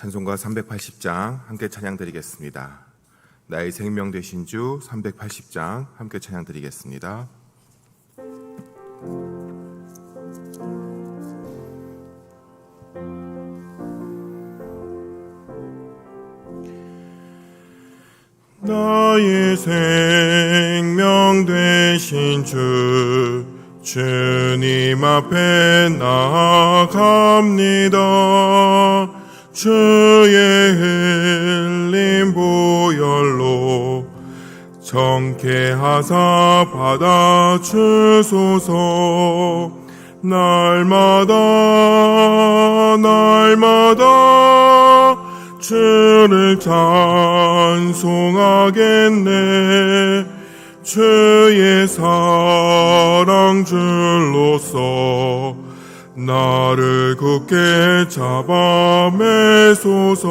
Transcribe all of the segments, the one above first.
찬송가 380장 함께 찬양 드리겠습니다. 나의 생명 되신 주 380장 함께 찬양 드리겠습니다. 나의 생명 되신 주 주님 앞에 정케하사 받아 주소서. 날마다 날마다 주를 찬송하겠네. 주의 사랑 줄로서 나를 굳게 잡아 매소서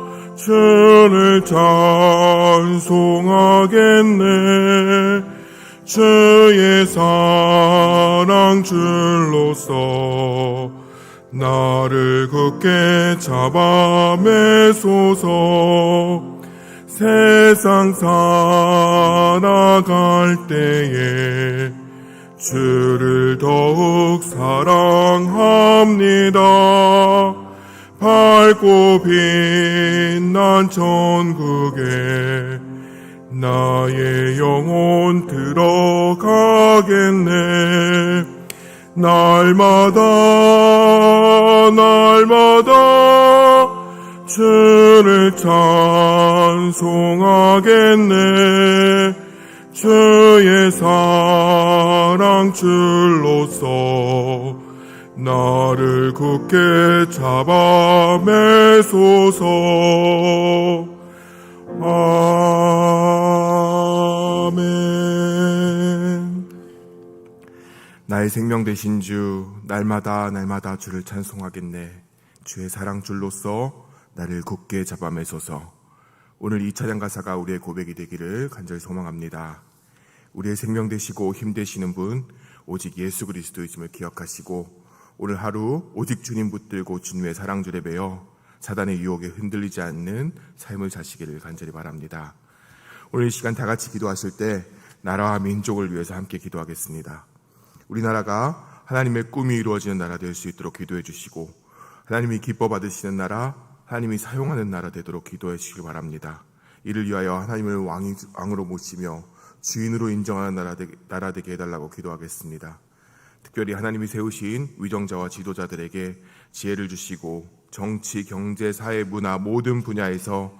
주를 찬송하겠네 주의 사랑 줄로서 나를 굳게 잡아 매소서 세상 살아갈 때에 주를 더욱 사랑합니다. 밝고 빛난 천국에 나의 영혼 들어가겠네. 날마다 날마다 주를 찬송하겠네 주의 사랑 줄로서 나를 굳게 잡아 매소서. 아멘. 나의 생명 되신 주 날마다 날마다 주를 찬송하겠네. 주의 사랑 줄로서 나를 굳게 잡아매소서. 오늘 이 찬양 가사가 우리의 고백이 되기를 간절히 소망합니다. 우리의 생명 되시고 힘 되시는 분 오직 예수 그리스도이심을 기억하시고 오늘 하루 오직 주님 붙들고 주님의 사랑 줄에 매여 사단의 유혹에 흔들리지 않는 삶을 사시기를 간절히 바랍니다 오늘 이 시간 다 같이 기도하실 때 나라와 민족을 위해서 함께 기도하겠습니다. 우리나라가 하나님의 꿈이 이루어지는 나라 될 수 있도록 기도해 주시고 하나님이 기뻐 받으시는 나라, 하나님이 사용하는 나라 되도록 기도해 주시기 바랍니다. 이를 위하여 하나님을 왕이, 왕으로 모시며 주인으로 인정하는 나라, 되, 나라 되게 해달라고 기도하겠습니다. 특별히 하나님이 세우신 위정자와 지도자들에게 지혜를 주시고 정치, 경제, 사회, 문화 모든 분야에서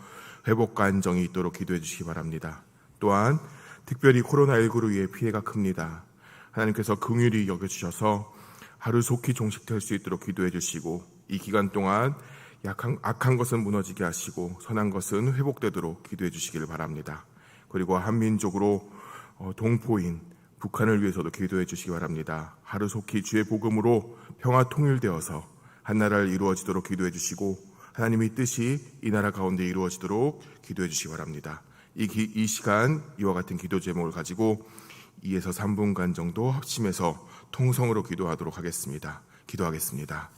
회복과 안정이 있도록 기도해 주시기 바랍니다. 또한 특별히 코로나19로 인해 피해가 큽니다. 하나님께서 긍휼히 여겨주셔서 하루 속히 종식될 수 있도록 기도해 주시고 이 기간 동안 약한, 악한 것은 무너지게 하시고 선한 것은 회복되도록 기도해 주시기를 바랍니다. 그리고 한민족으로 어, 동포인 북한을 위해서도 기도해 주시기 바랍니다. 하루속히 주의 복음으로 평화 통일되어서 한나라를 이루어지도록 기도해 주시고 하나님의 뜻이 이 나라 가운데 이루어지도록 기도해 주시기 바랍니다. 이, 기, 이 시간 이와 같은 기도 제목을 가지고 2에서 3분간 정도 합심해서 통성으로 기도하도록 하겠습니다. 기도하겠습니다.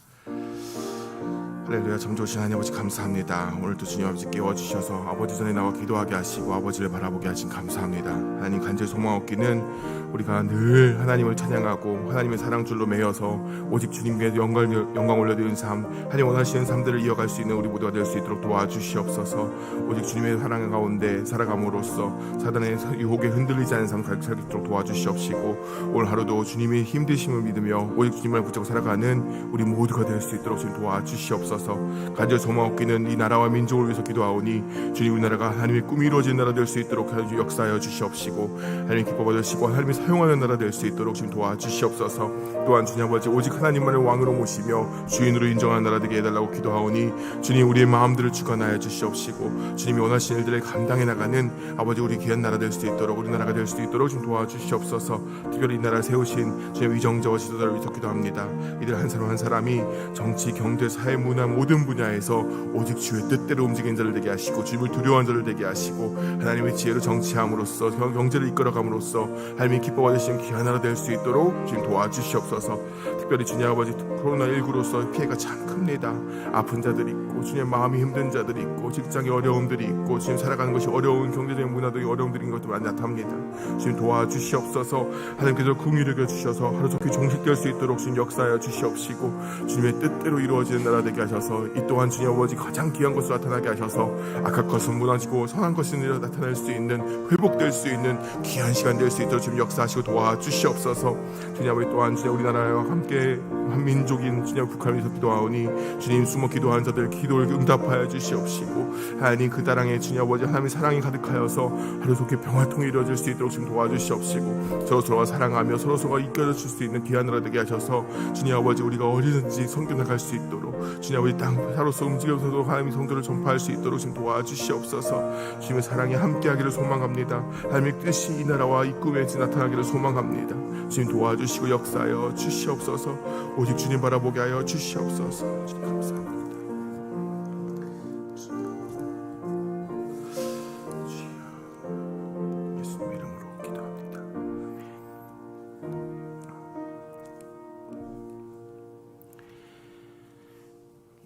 할렐루야 참 좋으신 하나님 아버지 감사합니다. 오늘도 주님 아버지 깨워주셔서 아버지 전에 나와 기도하게 하시고 아버지를 바라보게 하신 감사합니다. 하나님 간절 소망 얻기는 우리가 늘 하나님을 찬양하고 하나님의 사랑줄로 매여서 오직 주님께 영광, 영광 올려드리는 삶 하나님 원하시는 삶들을 이어갈 수 있는 우리 모두가 될 수 있도록 도와주시옵소서. 오직 주님의 사랑 가운데 살아감으로써 사단의 유혹에 흔들리지 않는 삶 살도록 도와주시옵시고 오늘 하루도 주님의 힘드심을 믿으며 오직 주님을 붙잡고 살아가는 우리 모두가 될 수 있도록 주님 도와주시옵소서. 간절 소망 얻기는 이 나라와 민족을 위해서 기도하오니 주님 우리나라가 하나님의 꿈이 이루어진 나라 될 수 있도록 역사하여 주시옵시고 하나님 기뻐 받으시고 하나님의 사용하는 나라 될 수 있도록 주님 도와주시옵소서. 또한 주님 아버지 오직 하나님만을 왕으로 모시며 주인으로 인정하는 나라 되게 해달라고 기도하오니 주님 우리의 마음들을 주관하여 주시옵시고 주님이 원하시는 일들을 감당해 나가는 아버지 우리 귀한 나라 될 수 있도록 우리나라가 될 수 있도록 좀 도와주시옵소서. 특별히 이 나라 세우신 주님 위정자와 지도자를 위탁기도 합니다. 이들 한 사람 한 사람이 정치, 경제, 사회, 문화 모든 분야에서 오직 주의 뜻대로 움직이는 자를 되게 하시고 주님을 두려워하는 자를 되게 하시고 하나님의 지혜로 정치함으로써 경- 경제를 이끌어감으로써 하나님이 기뻐 받으시는 귀한 나라 될 수 있도록 주님 도와주시옵소서. 특별히 주님 아버지 코로나 19로서 피해가 참 큽니다. 아픈 자들이 있고 주님 마음이 힘든 자들이 있고 직장에 어려움들이 있고 지금 살아가는 것이 어려운 경제적인 문화적인 어려움들인 것도 많이 나타납니다. 주님 도와주시옵소서. 하나님께서 궁유를 여겨 주셔서 하루 속히 종식될 수 있도록 주님 역사하여 주시옵시고 주님의 뜻대로 이루어지는 나라 되게 하셔서 이 또한 주님 아버지 가장 귀한 것을 나타나게 하셔서 악한 것은 무너지고 선한 것은 나타날 수 있는 회복될 수 있는 귀한 시간 될 수 있도록 주님 역사 하시고 도와주시옵소서. 주님 아버지 또한 주님 우리나라와 함께 한 민족인 주님 북한을 위해서 기도하오니 주님 숨어 기도하는 자들 기도를 응답하여 주시옵시고 하나님 그 땅에 주님 아버지 하나님의 사랑이 가득하여서 하루속히 평화통이 이루어질 수 있도록 지금 도와주시옵시고 서로 서로가 사랑하며 서로 서로가 이끌어 줄 수 있는 귀한 나라 되게 하셔서 주님 아버지 우리가 어디든지 성교 나갈 수 있도록 주님 아버지 땅 사로서 움직여서도 하나님의 성도를 전파할 수 있도록 지금 도와주시옵소서 주님의 사랑이 함께하기를 소망합니다 하나님의 뜻이 이 나라와 이 꿈에 나타나 기를 소망합니다. 주님 도와주시고 역사하여 주시옵소서. 오직 주님 바라보게 하여 주시옵소서. 주님 감사합니다.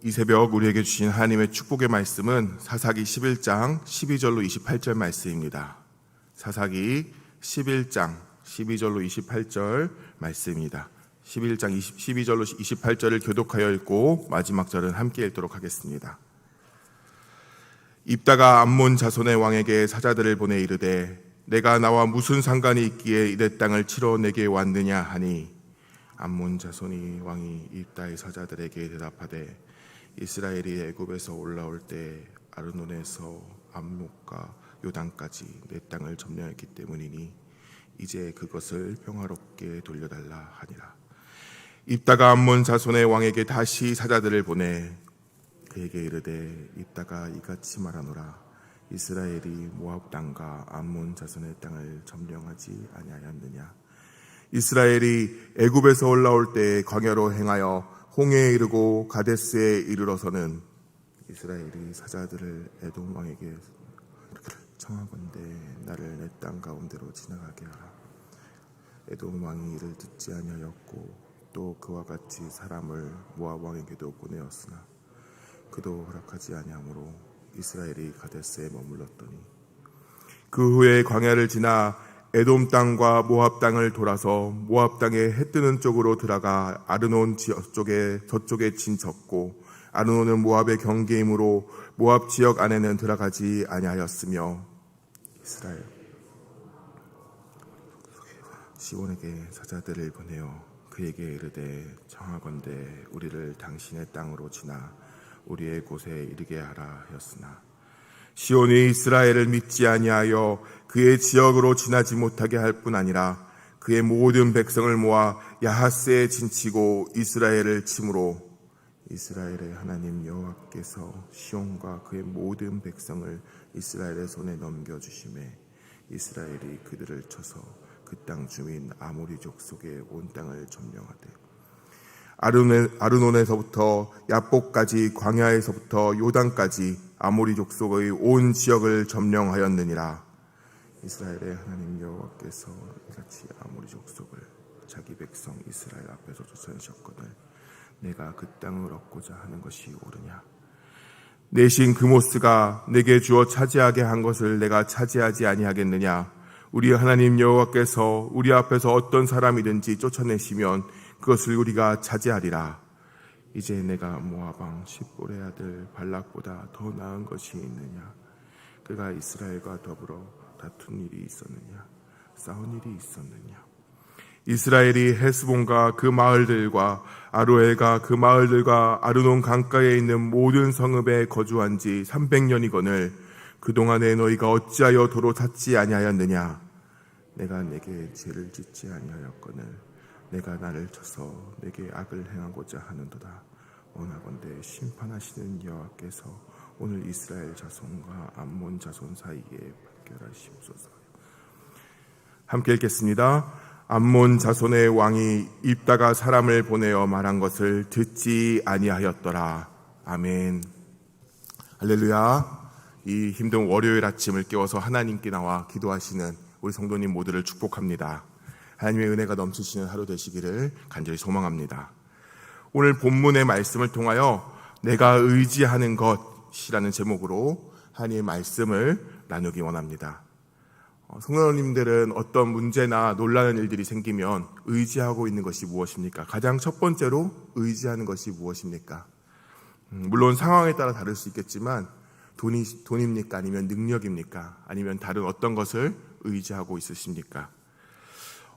이 새벽 우리에게 주신 하나님의 축복의 말씀은 사사기 11장 12절로 28절 말씀입니다. 사사기 11장 12절로 28절 말씀입니다. 11장 20, 12절로 28절을 교독하여 읽고 마지막 절은 함께 읽도록 하겠습니다. 입다가 암몬 자손의 왕에게 사자들을 보내 이르되 내가 나와 무슨 상관이 있기에 이대 땅을 치러 내게 왔느냐 하니 암몬 자손이 왕이 입다의 사자들에게 대답하되 이스라엘이 애굽에서 올라올 때 아르논에서 암목과 요단까지 내 땅을 점령했기 때문이니 이제 그것을 평화롭게 돌려달라 하니라. 입다가 암몬 자손의 왕에게 다시 사자들을 보내 그에게 이르되 입다가 이같이 말하노라 이스라엘이 모압 땅과 암몬 자손의 땅을 점령하지 아니하였느냐 이스라엘이 애굽에서 올라올 때 광야로 행하여 홍해에 이르고 가데스에 이르러서는 이스라엘이 사자들을 에돔 왕에게 청하건대 나를 내 땅 가운데로 지나가게 하라. 에돔 왕이 이를 듣지 아니하였고 또 그와 같이 사람을 모압 왕에게도 보내었으나 그도 허락하지 아니하므로 이스라엘이 가데스에 머물렀더니 그 후에 광야를 지나 에돔 땅과 모압 땅을 돌아서 모압 땅의 해 뜨는 쪽으로 들어가 아르논 지역 쪽에 저쪽에 진쳤고 아르논은 모압의 경계이므로 모압 지역 안에는 들어가지 아니하였으며 이스라엘 시온에게 사자들을 보내어 그에게 이르되 청하건대 우리를 당신의 땅으로 지나 우리의 곳에 이르게 하라 하였으나 시온이 이스라엘을 믿지 아니하여 그의 지역으로 지나지 못하게 할 뿐 아니라 그의 모든 백성을 모아 야하스에 진치고 이스라엘을 침으로 이스라엘의 하나님 여호와께서 시온과 그의 모든 백성을 이스라엘의 손에 넘겨 주심에 이스라엘이 그들을 쳐서 그 땅 주민 아모리 족속의 온 땅을 점령하되 아르논, 아르논에 서부터 야복까지 광야에서부터 요단까지 아모리 족속의 온 지역을 점령하였느니라. 이스라엘의 하나님 여호와께서 이같이 아모리 족속을 자기 백성 이스라엘 앞에서 쫓아내셨거늘 내가 그 땅을 얻고자 하는 것이 옳으냐? 내신 그모스가 내게 주어 차지하게 한 것을 내가 차지하지 아니하겠느냐? 우리 하나님 여호와께서 우리 앞에서 어떤 사람이든지 쫓아내시면 그것을 우리가 차지하리라. 이제 내가 모아방 십볼의 아들 발락보다 더 나은 것이 있느냐? 그가 이스라엘과 더불어 다툰 일이 있었느냐? 싸운 일이 있었느냐? 이스라엘이 헤스본과 그 마을들과 아로엘과 그 마을들과 아르논 강가에 있는 모든 성읍에 거주한 지 300년이거늘 그동안에 너희가 어찌하여 도로 찾지 아니하였느냐? 내가 내게 죄를 짓지 아니하였거늘 내가 나를 쳐서 내게 악을 행하고자 하는도다 원하건대 심판하시는 여호와께서 오늘 이스라엘 자손과 암몬 자손 사이에 판결하시옵소서 함께 읽겠습니다. 암몬 자손의 왕이 입다가 사람을 보내어 말한 것을 듣지 아니하였더라. 아멘. 할렐루야. 이 힘든 월요일 아침을 깨워서 하나님께 나와 기도하시는 우리 성도님 모두를 축복합니다. 하나님의 은혜가 넘치시는 하루 되시기를 간절히 소망합니다. 오늘 본문의 말씀을 통하여 내가 의지하는 것이라는 제목으로 하나님의 말씀을 나누기 원합니다. 어, 성도님들은 어떤 문제나 놀라는 일들이 생기면 의지하고 있는 것이 무엇입니까? 가장 첫 번째로 의지하는 것이 무엇입니까? 음, 물론 상황에 따라 다를 수 있겠지만 돈이 돈입니까? 아니면 능력입니까? 아니면 다른 어떤 것을 의지하고 있으십니까?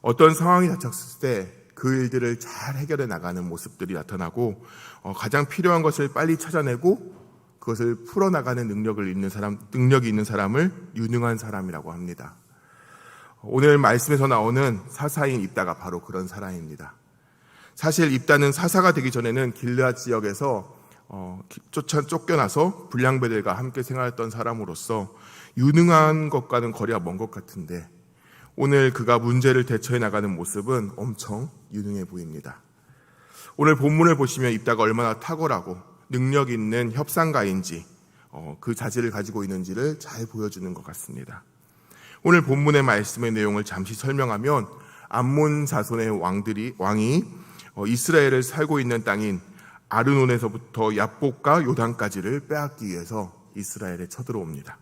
어떤 상황이 닥쳤을 때 그 일들을 잘 해결해 나가는 모습들이 나타나고 어, 가장 필요한 것을 빨리 찾아내고 그것을 풀어나가는 능력을 있는 사람, 능력이 있는 사람을 유능한 사람이라고 합니다. 오늘 말씀에서 나오는 사사인 입다가 바로 그런 사람입니다. 사실 입다는 사사가 되기 전에는 길르앗 지역에서 어, 쫓아 쫓겨나서 불량배들과 함께 생활했던 사람으로서 유능한 것과는 거리가 먼 것 같은데 오늘 그가 문제를 대처해 나가는 모습은 엄청 유능해 보입니다. 오늘 본문을 보시면 입다가 얼마나 탁월하고 능력 있는 협상가인지 어, 그 자질을 가지고 있는지를 잘 보여주는 것 같습니다. 오늘 본문의 말씀의 내용을 잠시 설명하면 암몬 자손의 왕들이 왕이 어, 이스라엘을 살고 있는 땅인 아르논에서부터 야복과 요단까지를 빼앗기 위해서 이스라엘에 쳐들어옵니다.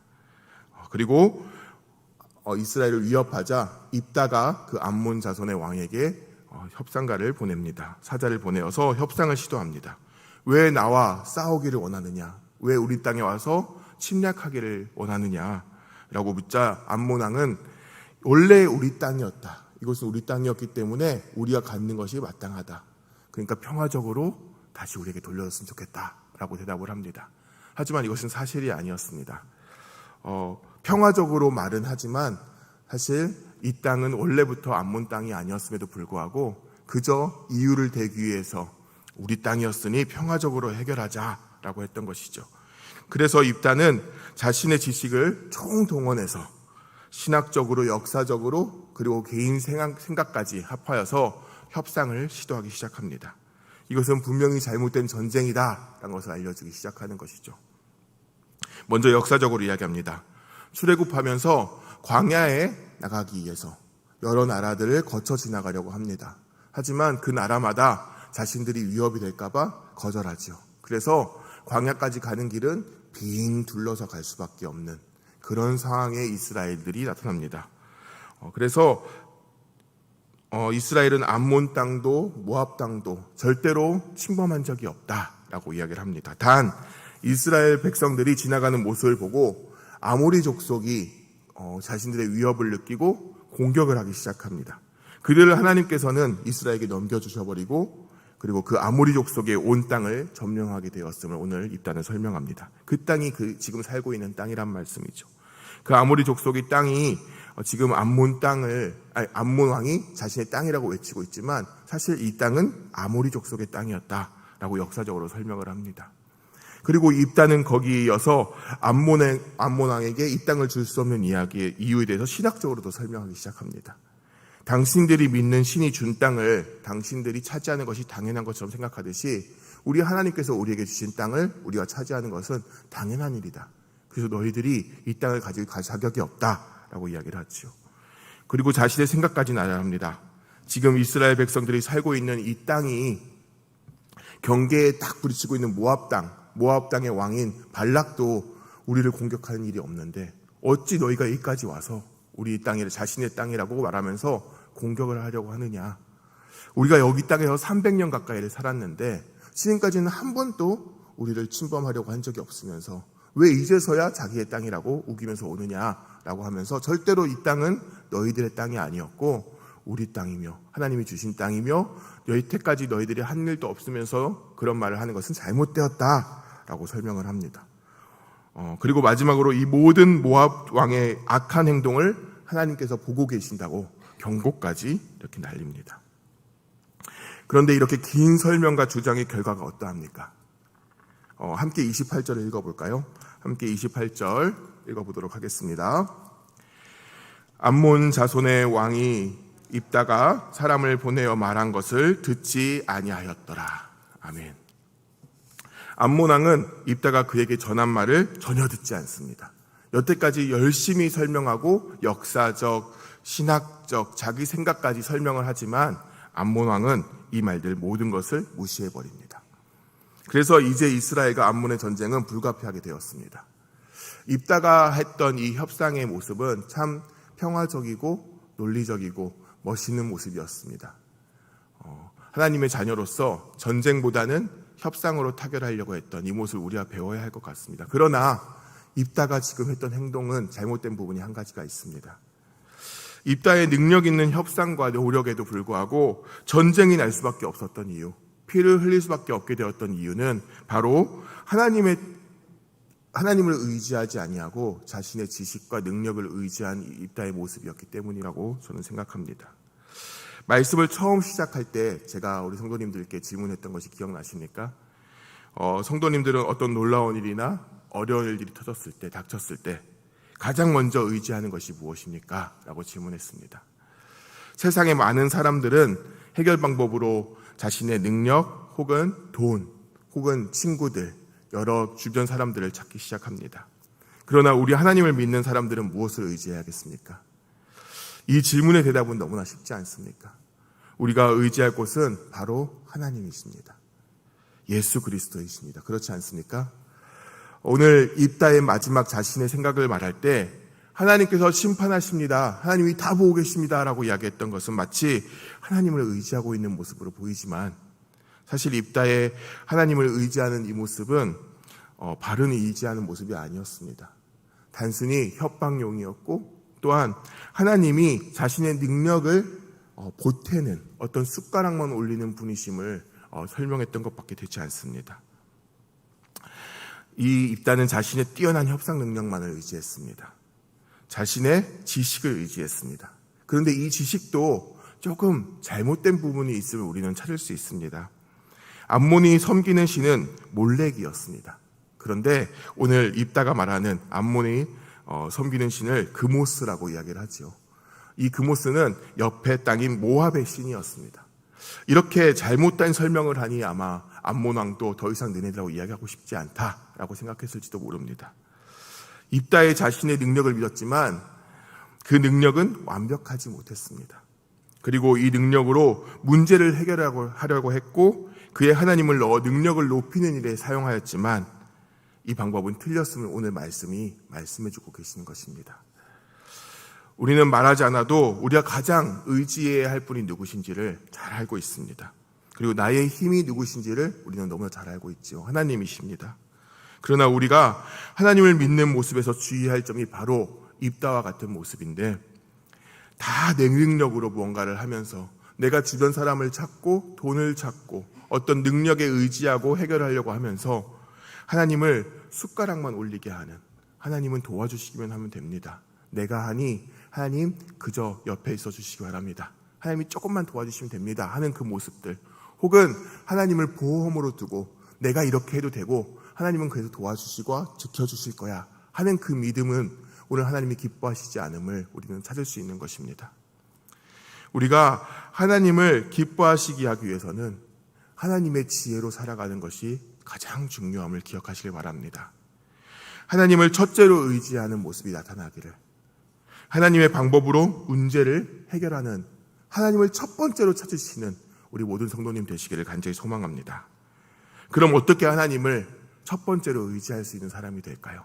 어, 그리고 어, 이스라엘을 위협하자 입다가 그 암몬 자손의 왕에게 어, 협상가를 보냅니다. 사자를 보내어서 협상을 시도합니다. 왜 나와 싸우기를 원하느냐? 왜 우리 땅에 와서 침략하기를 원하느냐? 라고 묻자 암몬 왕은 원래 우리 땅이었다. 이것은 우리 땅이었기 때문에 우리가 갖는 것이 마땅하다. 그러니까 평화적으로 다시 우리에게 돌려줬으면 좋겠다. 라고 대답을 합니다. 하지만 이것은 사실이 아니었습니다. 어, 평화적으로 말은 하지만 사실 이 땅은 원래부터 암몬 땅이 아니었음에도 불구하고 그저 이유를 대기 위해서 우리 땅이었으니 평화적으로 해결하자라고 했던 것이죠. 그래서 입단은 자신의 지식을 총동원해서 신학적으로 역사적으로 그리고 개인 생각까지 합하여서 협상을 시도하기 시작합니다. 이것은 분명히 잘못된 전쟁이다라는 것을 알려주기 시작하는 것이죠. 먼저 역사적으로 이야기합니다. 출애굽하면서 광야에 나가기 위해서 여러 나라들을 거쳐 지나가려고 합니다. 하지만 그 나라마다 자신들이 위협이 될까봐 거절하지요. 그래서 광야까지 가는 길은 빙 둘러서 갈 수밖에 없는 그런 상황에 이스라엘들이 나타납니다. 어, 그래서 어, 이스라엘은 암몬 땅도 모압 땅도 절대로 침범한 적이 없다라고 이야기를 합니다. 단 이스라엘 백성들이 지나가는 모습을 보고 아모리 족속이 어, 자신들의 위협을 느끼고 공격을 하기 시작합니다. 그들을 하나님께서는 이스라엘에게 넘겨주셔버리고 그리고 그 아모리 족속의 온 땅을 점령하게 되었음을 오늘 입단은 설명합니다. 그 땅이 그 지금 살고 있는 땅이란 말씀이죠. 그 아모리 족속의 땅이 어, 지금 암몬 땅을 아니, 암몬 왕이 자신의 땅이라고 외치고 있지만 사실 이 땅은 아모리 족속의 땅이었다라고 역사적으로 설명을 합니다. 그리고 입단은 거기에 이어서 암몬의, 암몬 왕에게 이 땅을 줄 수 없는 이야기의 이유에 대해서 신학적으로도 설명하기 시작합니다. 당신들이 믿는 신이 준 땅을 당신들이 차지하는 것이 당연한 것처럼 생각하듯이 우리 하나님께서 우리에게 주신 땅을 우리가 차지하는 것은 당연한 일이다. 그래서 너희들이 이 땅을 가질 자격이 없다라고 이야기를 하지요. 그리고 자신의 생각까지 나열합니다. 지금 이스라엘 백성들이 살고 있는 이 땅이 경계에 딱 부딪히고 있는 모압 땅, 모압 땅의 왕인 발락도 우리를 공격하는 일이 없는데 어찌 너희가 여기까지 와서 우리 땅이 자신의 땅이라고 말하면서 공격을 하려고 하느냐. 우리가 여기 땅에서 300년 가까이를 살았는데 지금까지는 한 번도 우리를 침범하려고 한 적이 없으면서 왜 이제서야 자기의 땅이라고 우기면서 오느냐라고 하면서 절대로 이 땅은 너희들의 땅이 아니었고 우리 땅이며 하나님이 주신 땅이며 여태까지 너희들이 한 일도 없으면서 그런 말을 하는 것은 잘못되었다라고 설명을 합니다. 어, 그리고 마지막으로 이 모든 모압 왕의 악한 행동을 하나님께서 보고 계신다고 경고까지 이렇게 날립니다. 그런데 이렇게 긴 설명과 주장의 결과가 어떠합니까? 어, 함께 28절을 읽어볼까요? 함께 28절 읽어보도록 하겠습니다. 암몬 자손의 왕이 입다가 사람을 보내어 말한 것을 듣지 아니하였더라. 아멘. 암몬 왕은 입다가 그에게 전한 말을 전혀 듣지 않습니다. 여태까지 열심히 설명하고 역사적, 신학적, 자기 생각까지 설명을 하지만 암몬 왕은 이 말들 모든 것을 무시해 버립니다. 그래서 이제 이스라엘과 암몬의 전쟁은 불가피하게 되었습니다. 입다가 했던 이 협상의 모습은 참 평화적이고 논리적이고 멋있는 모습이었습니다. 어, 하나님의 자녀로서 전쟁보다는 협상으로 타결하려고 했던 이 모습을 우리가 배워야 할 것 같습니다. 그러나 입다가 지금 했던 행동은 잘못된 부분이 한 가지가 있습니다. 입다의 능력 있는 협상과 노력에도 불구하고 전쟁이 날 수밖에 없었던 이유, 피를 흘릴 수밖에 없게 되었던 이유는 바로 하나님의 하나님을 의지하지 아니하고 자신의 지식과 능력을 의지한 입다의 모습이었기 때문이라고 저는 생각합니다. 말씀을 처음 시작할 때 제가 우리 성도님들께 질문했던 것이 기억나십니까? 어, 성도님들은 어떤 놀라운 일이나 어려운 일들이 터졌을 때, 닥쳤을 때 가장 먼저 의지하는 것이 무엇입니까? 라고 질문했습니다. 세상의 많은 사람들은 해결 방법으로 자신의 능력 혹은 돈 혹은 친구들 여러 주변 사람들을 찾기 시작합니다. 그러나 우리 하나님을 믿는 사람들은 무엇을 의지해야겠습니까? 이 질문의 대답은 너무나 쉽지 않습니까? 우리가 의지할 곳은 바로 하나님이십니다. 예수 그리스도이십니다. 그렇지 않습니까? 오늘 입다의 마지막 자신의 생각을 말할 때 하나님께서 심판하십니다. 하나님이 다 보고 계십니다. 라고 이야기했던 것은 마치 하나님을 의지하고 있는 모습으로 보이지만 사실 입다의 하나님을 의지하는 이 모습은 어, 바른 의지하는 모습이 아니었습니다. 단순히 협박용이었고 또한 하나님이 자신의 능력을 어, 보태는 어떤 숟가락만 올리는 분이심을 어, 설명했던 것밖에 되지 않습니다. 이 입다는 자신의 뛰어난 협상 능력만을 의지했습니다. 자신의 지식을 의지했습니다. 그런데 이 지식도 조금 잘못된 부분이 있음을 우리는 찾을 수 있습니다. 암몬이 섬기는 신은 몰렉이었습니다. 그런데 오늘 입다가 말하는 암몬이 어, 섬기는 신을 그모스라고 이야기를 하지요. 이 그모스는 옆에 땅인 모압의 신이었습니다. 이렇게 잘못된 설명을 하니 아마 암몬 왕도 더 이상 너네들하고 이야기하고 싶지 않다라고 생각했을지도 모릅니다. 입다의 자신의 능력을 믿었지만 그 능력은 완벽하지 못했습니다. 그리고 이 능력으로 문제를 해결하려고 했고 그의 하나님을 넣어 능력을 높이는 일에 사용하였지만 이 방법은 틀렸음을 오늘 말씀이 말씀해주고 계시는 것입니다. 우리는 말하지 않아도 우리가 가장 의지해야 할 분이 누구신지를 잘 알고 있습니다. 그리고 나의 힘이 누구신지를 우리는 너무나 잘 알고 있죠. 하나님이십니다. 그러나 우리가 하나님을 믿는 모습에서 주의할 점이 바로 입다와 같은 모습인데 다 내 능력으로 무언가를 하면서 내가 주변 사람을 찾고 돈을 찾고 어떤 능력에 의지하고 해결하려고 하면서 하나님을 숟가락만 올리게 하는 하나님은 도와주시기만 하면 됩니다. 내가 하니 하나님 그저 옆에 있어 주시기 바랍니다. 하나님이 조금만 도와주시면 됩니다. 하는 그 모습들 혹은 하나님을 보험으로 두고 내가 이렇게 해도 되고 하나님은 그래서 도와주시고 지켜주실 거야 하는 그 믿음은 오늘 하나님이 기뻐하시지 않음을 우리는 찾을 수 있는 것입니다. 우리가 하나님을 기뻐하시기 하기 위해서는 하나님의 지혜로 살아가는 것이 가장 중요함을 기억하시길 바랍니다. 하나님을 첫째로 의지하는 모습이 나타나기를 하나님의 방법으로 문제를 해결하는 하나님을 첫 번째로 찾으시는 우리 모든 성도님 되시기를 간절히 소망합니다. 그럼 어떻게 하나님을 첫 번째로 의지할 수 있는 사람이 될까요?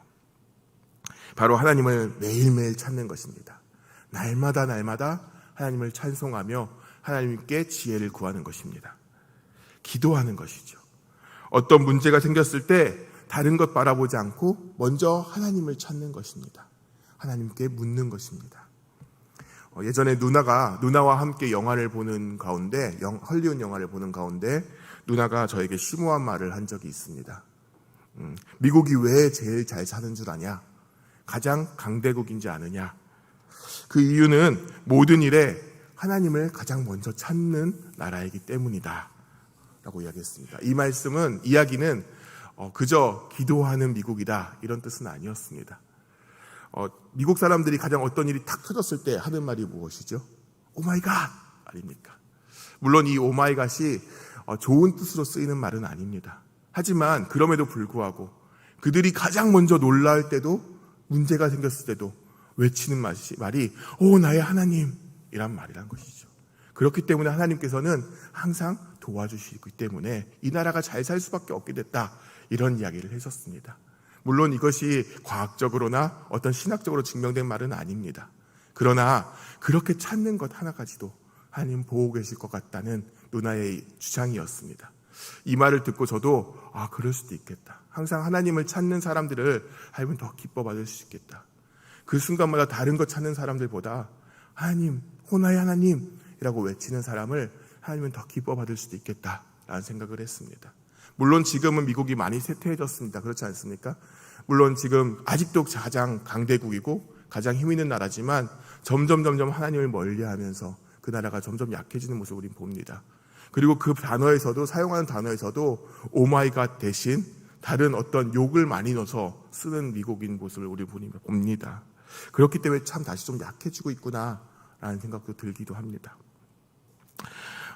바로 하나님을 매일매일 찾는 것입니다. 날마다 날마다 하나님을 찬송하며 하나님께 지혜를 구하는 것입니다. 기도하는 것이죠. 어떤 문제가 생겼을 때 다른 것 바라보지 않고 먼저 하나님을 찾는 것입니다. 하나님께 묻는 것입니다. 어, 예전에 누나가 누나와 함께 영화를 보는 가운데 영, 헐리우드 영화를 보는 가운데 누나가 저에게 심오한 말을 한 적이 있습니다. 음, 미국이 왜 제일 잘 사는 줄 아냐? 가장 강대국인지 아느냐? 그 이유는 모든 일에 하나님을 가장 먼저 찾는 나라이기 때문이다. 라고 이야기했습니다. 이 말씀은, 이야기는 어, 그저 기도하는 미국이다. 이런 뜻은 아니었습니다. 어, 미국 사람들이 가장 어떤 일이 탁 터졌을 때 하는 말이 무엇이죠? 오마이갓! 아닙니까? 물론 이 오마이갓이 어, 좋은 뜻으로 쓰이는 말은 아닙니다. 하지만 그럼에도 불구하고 그들이 가장 먼저 놀랄 때도 문제가 생겼을 때도 외치는 말이 오 나의 하나님 이란 말이란 것이죠. 그렇기 때문에 하나님께서는 항상 도와주시기 때문에 이 나라가 잘 살 수밖에 없게 됐다 이런 이야기를 해줬습니다. 물론 이것이 과학적으로나 어떤 신학적으로 증명된 말은 아닙니다. 그러나 그렇게 찾는 것 하나까지도 하나님 보고 계실 것 같다는 누나의 주장이었습니다. 이 말을 듣고 저도 아 그럴 수도 있겠다. 항상 하나님을 찾는 사람들을 하나님은 더 기뻐 받을 수 있겠다. 그 순간마다 다른 것 찾는 사람들보다 하나님, 호나의 하나님이라고 외치는 사람을 하나님은 더 기뻐 받을 수도 있겠다라는 생각을 했습니다. 물론 지금은 미국이 많이 쇠퇴해졌습니다. 그렇지 않습니까? 물론 지금 아직도 가장 강대국이고 가장 힘 있는 나라지만 점점 점점 하나님을 멀리하면서 그 나라가 점점 약해지는 모습을 우리는 봅니다. 그리고 그 단어에서도 사용하는 단어에서도 오마이갓 대신 다른 어떤 욕을 많이 넣어서 쓰는 미국인 모습을 우리 봅니다. 그렇기 때문에 참 다시 좀 약해지고 있구나라는 생각도 들기도 합니다.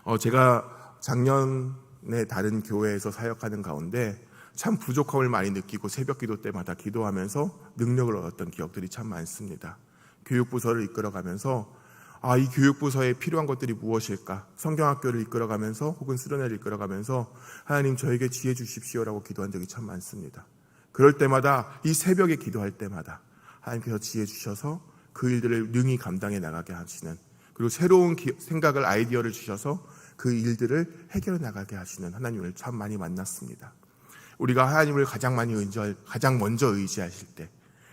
어, 제가 작년 에 다른 교회에서 사역하는 가운데 참 부족함을 많이 느끼고 새벽 기도 때마다 기도하면서 능력을 얻었던 기억들이 참 많습니다. 교육부서를 이끌어가면서 아, 이 교육부서에 필요한 것들이 무엇일까? 성경학교를 이끌어가면서 혹은 수련회를 이끌어가면서 하나님 저에게 지혜 주십시오라고 기도한 적이 참 많습니다. 그럴 때마다 이 새벽에 기도할 때마다 하나님께서 지혜 주셔서 그 일들을 능히 감당해 나가게 하시는 그리고 새로운 기, 생각을 아이디어를 주셔서 그 일들을 해결해 나가게 하시는 하나님을 참 많이 만났습니다. 우리가 하나님을 가장 많이 의지할, 가장 먼저 의지하실 때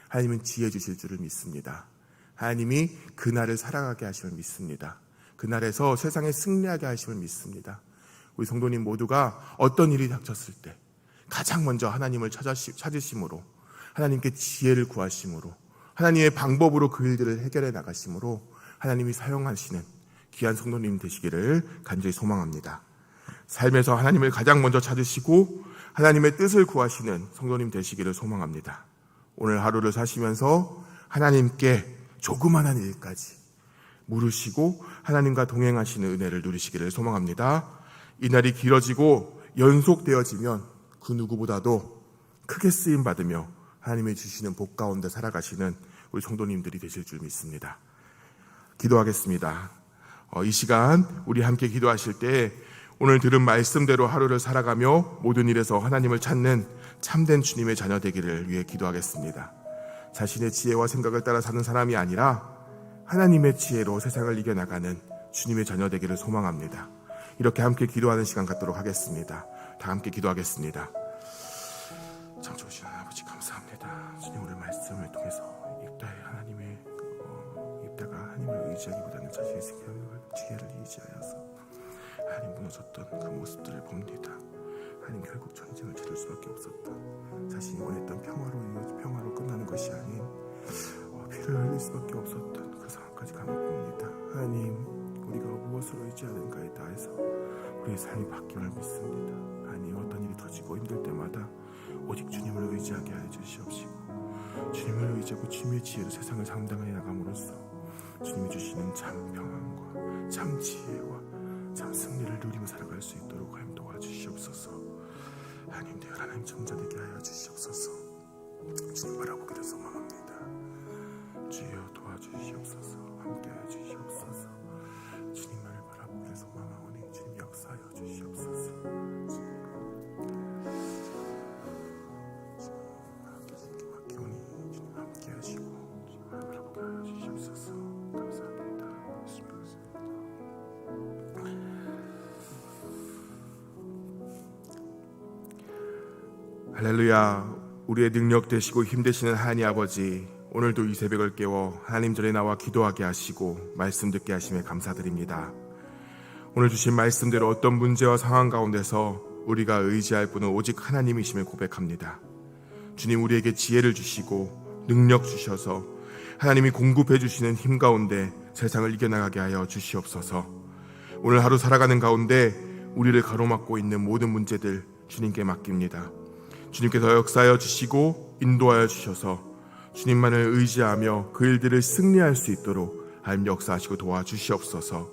하나님은 지혜 주실 줄을 믿습니다. 하나님이 그날을 살아가게 하심을 믿습니다. 그날에서 세상에 승리하게 하심을 믿습니다. 우리 성도님 모두가 어떤 일이 닥쳤을 때 가장 먼저 하나님을 찾으심으로 하나님께 지혜를 구하심으로 하나님의 방법으로 그 일들을 해결해 나가심으로 하나님이 사용하시는 귀한 성도님 되시기를 간절히 소망합니다. 삶에서 하나님을 가장 먼저 찾으시고 하나님의 뜻을 구하시는 성도님 되시기를 소망합니다. 오늘 하루를 사시면서 하나님께 조그만한 일까지 물으시고 하나님과 동행하시는 은혜를 누리시기를 소망합니다. 이 날이 길어지고 연속되어지면 그 누구보다도 크게 쓰임 받으며 하나님이 주시는 복 가운데 살아가시는 우리 성도님들이 되실 줄 믿습니다. 기도하겠습니다. 어, 이 시간 우리 함께 기도하실 때 오늘 들은 말씀대로 하루를 살아가며 모든 일에서 하나님을 찾는 참된 주님의 자녀 되기를 위해 기도하겠습니다. 자신의 지혜와 생각을 따라 사는 사람이 아니라 하나님의 지혜로 세상을 이겨나가는 주님의 자녀 되기를 소망합니다. 이렇게 함께 기도하는 시간 갖도록 하겠습니다. 다 함께 기도하겠습니다. 참 좋으신 아버지 감사합니다. 주님 오늘 말씀을 통해서 입다에 하나님의 어, 입다가 하나님을 의지하기보다 하나님 무너졌던 그 모습들을 봅니다. 하나님 결국 전쟁을 치를 수밖에 없었다. 자신이 원했던 평화로 평화로 끝나는 것이 아닌 어, 피를 흘릴 수밖에 없었던 그 상황까지 가는 봅니다. 하나님 우리가 무엇을 의지하는가에 따라서 우리의 삶이 바뀜을 믿습니다. 하나님 어떤 일이 터지고 힘들 때마다 오직 주님을 의지하게 하여 주시옵시고 주님을 의지하고 주님의 지혜로 세상을 상당하게 나감으로써 주님이 주시는 참 평안과 참 지혜와 참 승리를 누리며 살아갈 수 있도록 하나님 도와주시옵소서. 하나님 되어 하나님 점자 되게 하여 주시옵소서. 주님 바라보기를 소망합니다 할렐루야 우리의 능력 되시고 힘 되시는 하나님 아버지 오늘도 이 새벽을 깨워 하나님 전에 나와 기도하게 하시고 말씀 듣게 하심에 감사드립니다 오늘 주신 말씀대로 어떤 문제와 상황 가운데서 우리가 의지할 분은 오직 하나님이심을 고백합니다 주님 우리에게 지혜를 주시고 능력 주셔서 하나님이 공급해 주시는 힘 가운데 세상을 이겨나가게 하여 주시옵소서. 오늘 하루 살아가는 가운데 우리를 가로막고 있는 모든 문제들 주님께 맡깁니다. 주님께서 역사하여 주시고 인도하여 주셔서 주님만을 의지하며 그 일들을 승리할 수 있도록 하나님 역사하시고 도와주시옵소서.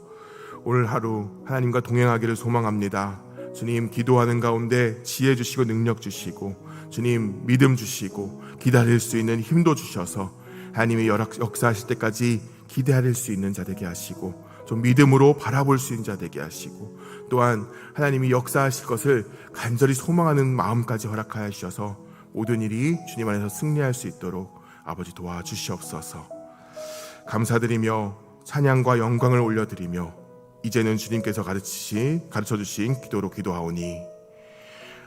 오늘 하루 하나님과 동행하기를 소망합니다. 주님 기도하는 가운데 지혜 주시고 능력 주시고 주님 믿음 주시고 기다릴 수 있는 힘도 주셔서 하나님의 역사하실 때까지 기다릴 수 있는 자 되게 하시고 좀 믿음으로 바라볼 수 있는 자 되게 하시고 또한 하나님이 역사하실 것을 간절히 소망하는 마음까지 허락하여 주셔서 모든 일이 주님 안에서 승리할 수 있도록 아버지 도와주시옵소서. 감사드리며 찬양과 영광을 올려드리며 이제는 주님께서 가르치신 가르쳐 주신 기도로 기도하오니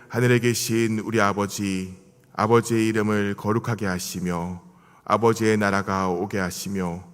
하늘에 계신 우리 아버지 아버지의 이름을 거룩하게 하시며 아버지의 나라가 오게 하시며